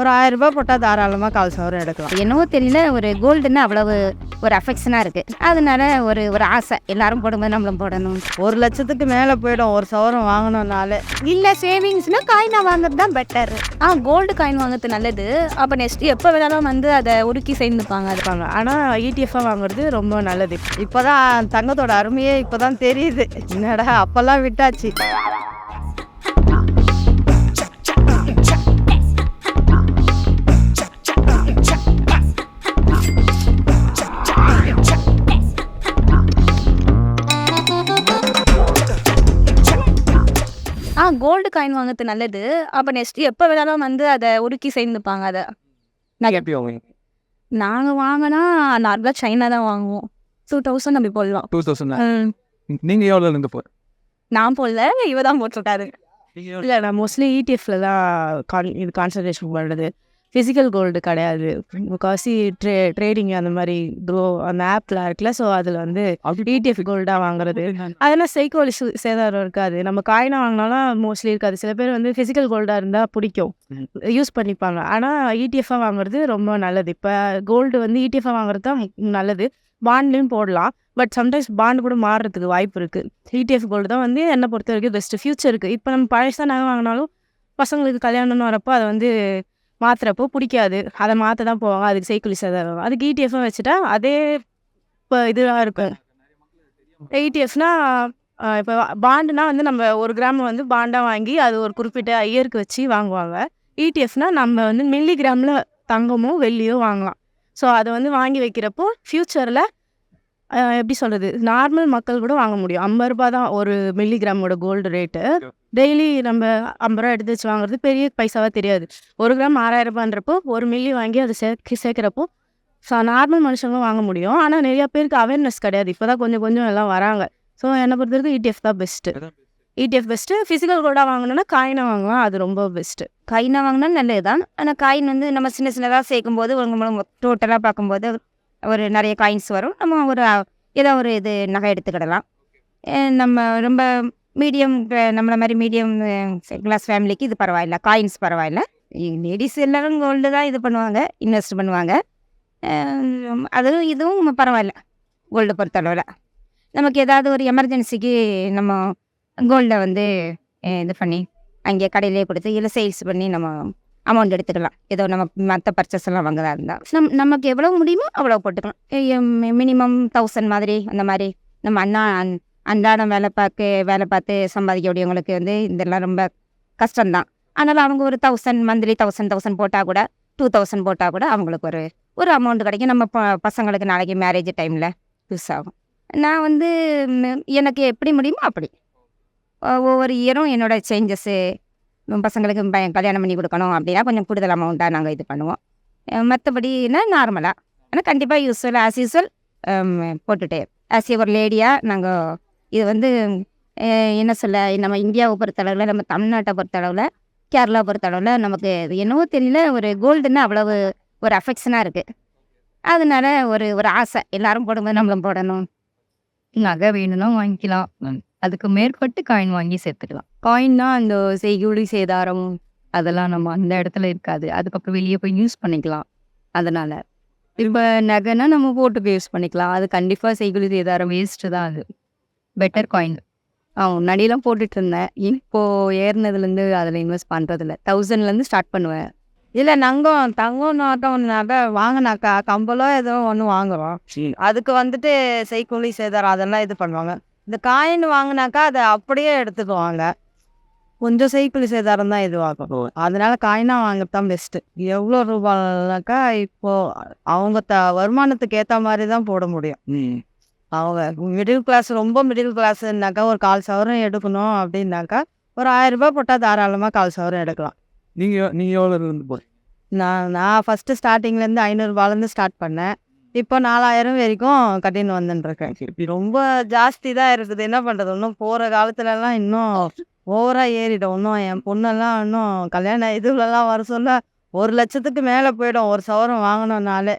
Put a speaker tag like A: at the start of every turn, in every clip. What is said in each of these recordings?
A: ஒரு ஆயிரம் ரூபாய் போட்டால் தாராளமாக கால் சவரம் எடுக்கலாம்.
B: என்னவோ தெரியல ஒரு கோல்டுன்னு அவ்வளவு ஒரு அஃபெக்ஷனாக இருக்குது அதனால ஒரு ஒரு ஆசை. எல்லாரும் போடும்போது நம்மளும் போடணும்.
A: ஒரு லட்சத்துக்கு மேலே போயிடும் ஒரு சவரம் வாங்கினோம்னாலே
C: இல்லை சேவிங்ஸ்னால் காயினாக வாங்குறது தான் பெட்டர் ஆ கோல்டு காயின் வாங்குறது நல்லது. அப்போ நெக்ஸ்ட் எப்போ வேணாலும் வந்து அதை உருக்கி சேர்ந்துப்பாங்க
A: இருப்பாங்க ஆனால் இடிஎஃப்ஆ வாங்குறது ரொம்ப நல்லது. இப்போ தான் தங்கத்தோட அருமையே இப்போ தான் தெரியுது. என்னடா அப்போல்லாம் விட்டாச்சு.
C: கோல்டு காயின் வாங்குறது நல்லது. அப்போ நெக்ஸ்ட் எப்போ வேணாலும் வந்து அதை உருக்கி சேர்ந்துப்பாங்க அதை.
D: எப்படி வாங்குவீங்க?
C: நாங்கள் வாங்கினா நார்மலாக சைனா தான் வாங்குவோம். டூ தௌசண்ட் அப்படி போடலாம்.
D: Two thousand. நீங்கள் எவ்வளோ இருந்து போகிற
C: நான் போடல இவ தான் போட்டிருக்காரு
A: இல்லை நான் மோஸ்ட்லி இடிஎஃப்ல தான் கான் இது கான்சன்ட்ரேஷன் பண்ணுறது ஃபிசிக்கல் கோல்டு கிடையாது. முக்கால்வாசி ட்ரே ட்ரேடிங் அந்த மாதிரி க்ரோ அந்த ஆப்பில் இருக்குல்ல ஸோ அதில் வந்து இடிஎஃப் கோல்டாக வாங்குறது. அதெல்லாம் சைக்கோலி சேதாரம் இருக்காது. நம்ம காயினா வாங்கினாலும் மோஸ்ட்லி இருக்காது. சில பேர் வந்து ஃபிசிக்கல் கோல்டாக இருந்தால் பிடிக்கும். யூஸ் பண்ணிப்பாங்க. ஆனால் இடிஎஃபாக வாங்குறது ரொம்ப நல்லது. இப்போ கோல்டு வந்து இடிஎஃபாக வாங்குறது தான் நல்லது. பாண்ட்லேயும் போடலாம். பட் சம்டைம்ஸ் பாண்ட் கூட மாறுறதுக்கு வாய்ப்பு இருக்குது இடிஎஃப் கோல்டு தான் வந்து என்னை பொறுத்த வரைக்கும் பெஸ்ட்டு ஃபியூச்சருக்கு இப்போ நம்ம பழசாக நகை வாங்கினாலும் பசங்களுக்கு கல்யாணம்னு வரப்போ அதை வந்து மாற்றுறப்போ பிடிக்காது. அதை மாற்ற தான் போவாங்க. அதுக்கு சைக்கிள் தான் இருக்கும் அதுக்கு இடிஎஃப்பும் வச்சுட்டா அதே இப்போ இதுவாக இருக்கும். இடிஎஃப்னா இப்போ பாண்டுனா வந்து நம்ம ஒரு கிராம் வந்து பாண்டாக வாங்கி அது ஒரு குறிப்பிட்ட ஐயருக்கு வச்சு வாங்குவாங்க. இடிஎஃப்னா நம்ம வந்து மில்லி கிராமில் தங்கமோ வெள்ளியோ வாங்கலாம். ஸோ அதை வந்து வாங்கி வைக்கிறப்போ ஃப்யூச்சரில் எப்படி சொல்கிறது நார்மல் மக்கள் கூட வாங்க முடியும். ஐம்பது ரூபா தான் ஒரு மில்லி கிராமோட கோல்டு ரேட்டு டெய்லி நம்ம ஐம்பது ரூபா எடுத்து வச்சு வாங்குறது பெரிய பைசாவாக தெரியாது. ஒரு கிராம் ஆறாயிரம் ரூபான்றப்போ ஒரு மில்லி வாங்கி அதை சேர்க்க சேர்க்குறப்போ ஸோ நார்மல் மனுஷங்களும் வாங்க முடியும். ஆனால் நிறைய பேருக்கு அவேர்னஸ் கிடையாது. இப்போ தான் கொஞ்சம் கொஞ்சம் எல்லாம் வராங்க. ஸோ என்னை பொறுத்த வரைக்கும் இடிஎஃப் தான் பெஸ்ட்டு இடிஎஃப் பெஸ்ட்டு ஃபிசிக்கல் கோல்டாக வாங்கணும்னா காயினை வாங்கலாம் அது ரொம்ப பெஸ்ட்டு
B: காயினாக வாங்கினா நல்லது தான் ஆனால் காயின் வந்து நம்ம சின்ன சின்னதாக சேர்க்கும் போது டோட்டலாக பார்க்கும்போது ஒரு நிறைய காயின்ஸ் வரும். நம்ம ஒரு ஏதோ ஒரு இது நகை எடுத்துக்கிடலாம். நம்ம ரொம்ப மீடியம் நம்மள மாதிரி மீடியம் கிளாஸ் ஃபேமிலிக்கு இது பரவாயில்ல. காயின்ஸ் பரவாயில்ல. லேடிஸ் எல்லோரும் கோல்டு தான் இது பண்ணுவாங்க இன்வெஸ்ட் பண்ணுவாங்க. அஹ் அதுவும் இதுவும் பரவாயில்ல கோல்டு பொறுத்தளவில். நமக்கு ஏதாவது ஒரு எமர்ஜென்சிக்கு நம்ம கோல்டை வந்து இது பண்ணி அங்கே கடையிலே கொடுத்து இல்லை சேல்ஸ் பண்ணி நம்ம அமௌண்ட் எடுத்துக்கலாம். ஏதோ நம்ம மற்ற பர்ச்சேஸ் எல்லாம் வாங்குதா இருந்தால் நம் நமக்கு எவ்வளோ முடியுமோ அவ்வளோ போட்டுக்கலாம். மினிமம் தௌசண்ட் மாதிரி அந்த மாதிரி. நம்ம அண்ணா அன்றாடம் வேலை பார்க்க வேலை பார்த்து சம்பாதிக்கக்கூடியவங்களுக்கு வந்து இதெல்லாம் ரொம்ப கஷ்டம்தான். அதனால் அவங்க ஒரு தௌசண்ட் மந்த்லி தௌசண்ட் தௌசண்ட் போட்டால் கூட டூ தௌசண்ட் போட்டால் கூட அவங்களுக்கு ஒரு ஒரு அமௌண்ட் கிடைக்கும். நம்ம ப பசங்களுக்கு நாளைக்கு மேரேஜ் டைமில் யூஸ் ஆகும். நான் வந்து எனக்கு எப்படி முடியுமோ அப்படி. ஒவ்வொரு இயரும் என்னோட சேஞ்சஸ்ஸு பசங்களுக்கு ப- கல்யாணம் பண்ணி கொடுக்கணும் அப்படின்னா கொஞ்சம் கூடுதல் அமௌண்ட்டாக நாங்கள் இது பண்ணுவோம். மற்றபடினா நார்மலாக ஆனால் கண்டிப்பாக யூஸ்வல் ஆஸ் யூஸ்வல் போட்டுட்டே. ஆஸ் ஒரு லேடியாக நாங்கள் இது வந்து என்ன சொல்ல நம்ம இந்தியாவை பொறுத்தளவில் நம்ம தமிழ்நாட்டை பொறுத்தளவில் கேரளா பொறுத்தளவில் நமக்கு இது என்னவோ தெரியல ஒரு கோல்டுன்னு அவ்வளவு ஒரு அஃபெக்ஷனாக இருக்குது அதனால ஒரு ஒரு ஆசை எல்லாரும் போடும்போது நம்மளும் போடணும்.
E: நகை வேணும்னா வாங்கிக்கலாம். அதுக்கு மேற்பட்டு காயின் வாங்கி சேர்த்துக்கலாம்.
A: காயின்னா அந்த செய்கூலி சேதாரம்
E: அதெல்லாம் நம்ம அந்த இடத்துல இருக்காது. அதுக்கப்புறம் வெளியே போய் யூஸ் பண்ணிக்கலாம். அதனால.
A: இப்போ நகைன்னா நம்ம போய் யூஸ் பண்ணிக்கலாம். அது கண்டிப்பாக செய்கூலி சேதாரம்
E: வேஸ்ட்டு தான் அது. பெட்டர் காயின்
A: ஆ முன்னாடியெல்லாம் போட்டுட்டு இருந்தேன் இப்போ ஏறினதுலேருந்து அதில் இன்வெஸ்ட் பண்ணுறதில்ல தௌசண்ட்லேருந்து ஸ்டார்ட் பண்ணுவேன். இல்லை நங்கம் தங்கம் நாட்டம் நகை வாங்கினாக்கா கம்பலோ ஏதோ ஒன்று வாங்குறோம். அதுக்கு வந்துட்டு செய்கூலி சேதாரம் அதெல்லாம் இது பண்ணுவாங்க. இந்த காயின் வாங்கினாக்கா அதை அப்படியே எடுத்துக்குவாங்க. கொஞ்சம் செய்கூலி சேதாரம் தான் இதுவாகும். அதனால காயினாக வாங்குறது தான் பெஸ்ட்டு எவ்வளோ ரூபாய்னாக்கா இப்போ அவங்க த வருமானத்துக்கு ஏற்ற மாதிரி தான் போட முடியும்.
D: ம்.
A: அவங்க மிடில் கிளாஸ் ரொம்ப மிடில் கிளாஸ்னாக்கா ஒரு கால் சவரம் எடுக்கணும் அப்படின்னாக்கா ஒரு ஆயிரம் ரூபாய் போட்டால் தாராளமாக கால் சவரம் எடுக்கலாம்.
D: நீங்கள் நீங்கள் எவ்வளோ இருந்து போகிறீங்க
A: நான் நான் ஃபஸ்ட்டு ஸ்டார்டிங்லேருந்து ஐநூறுரூபாலேருந்து ஸ்டார்ட் பண்ணேன். இப்போ நாலாயிரம் வரைக்கும் கட்டின்னு வந்துட்டுருக்கேன்
D: சரி
A: ரொம்ப ஜாஸ்தி தான் இருக்குது. என்ன பண்ணுறது இன்னும் போகிற காலத்துலலாம் இன்னும் ஓவராக ஏறிடும் இன்னும் என் பொண்ணெல்லாம் இன்னும் கல்யாண இதுலலாம் வர சொல்ல ஒரு லட்சத்துக்கு மேலே போயிடும். ஒரு சவரம் வாங்கினோன்னாலே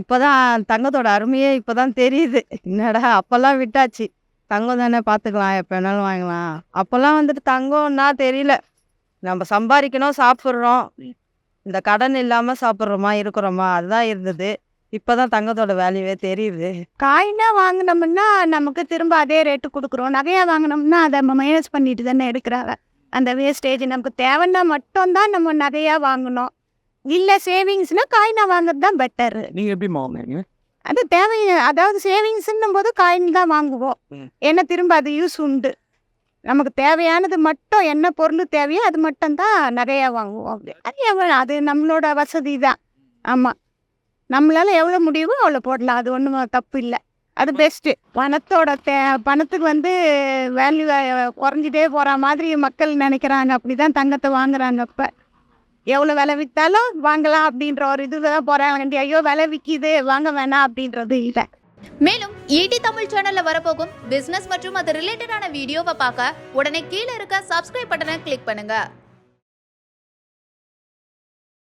A: இப்போ தான் தங்கத்தோட அருமையே இப்போ தான் தெரியுது. என்னடா அப்போல்லாம் விட்டாச்சு. தங்கம் தானே பார்த்துக்கலாம் எப்போ வேணாலும் வாங்கலாம். அப்போல்லாம் வந்துட்டு தங்கம்னா தெரியல. நம்ம சம்பாதிக்கணும் சாப்பிட்றோம்.
F: இந்த கடன் இல்லாமல் சாப்பிட்றோமா இருக்கிறோமா அதுதான் இருந்தது. இப்போ தான் தங்கத்தோட வேல்யூவே தெரியுது.
C: காயினா வாங்கினோம்னா நமக்கு திரும்ப அதே ரேட்டு கொடுக்குறோம். நகையாக வாங்கினோம்னா அதை நம்ம மைனஸ் பண்ணிட்டு தானே எடுக்கிறாங்க. அந்த வேஸ்டேஜ் நமக்கு தேவைன்னா மட்டும்தான் நம்ம நகையாக வாங்கணும். இல்லை சேவிங்ஸ்னா காயினா வாங்குறது தான் பெட்டரு
D: நீங்க எப்படி வாங்குவீங்க?
C: அது தேவை அதாவது சேவிங்ஸ்ன்னும் போது காயின் தான் வாங்குவோம். ஏன்னா திரும்ப அது யூஸ் உண்டு. நமக்கு தேவையானது மட்டும் என்ன பொருள் தேவையோ அது மட்டும் தான் நகையாக வாங்குவோம் அப்படி. அது எவ்வளோ அது நம்மளோட வசதி தான். ஆமாம் நம்மளால எவ்வளோ முடியுமோ அவ்வளோ போடலாம். அது ஒன்றும் தப்பு இல்லை. அது பெஸ்ட்டு பணத்தோட தே பணத்துக்கு வந்து வேல்யூ குறைஞ்சிட்டே போகிற மாதிரி மக்கள் நினைக்கிறாங்க. அப்படி தான் தங்கத்தை வாங்குறாங்க இப்போ எவ்வளோ விலை விற்றாலும் வாங்கலாம் அப்படின்ற ஒரு இது தான் போகிறாங்க ஐயோ விலை விற்கிது வாங்க வேணாம் அப்படின்றது இல்லை.
G: மேலும் ஈடி தமிழ் சேனல்ல வரப்போகும் பிசினஸ் மற்றும் அது ரிலேட்டடான வீடியோவை பார்க்க உடனே கீழே இருக்க சப்ஸ்கிரைப் பட்டனை கிளிக் பண்ணுங்க.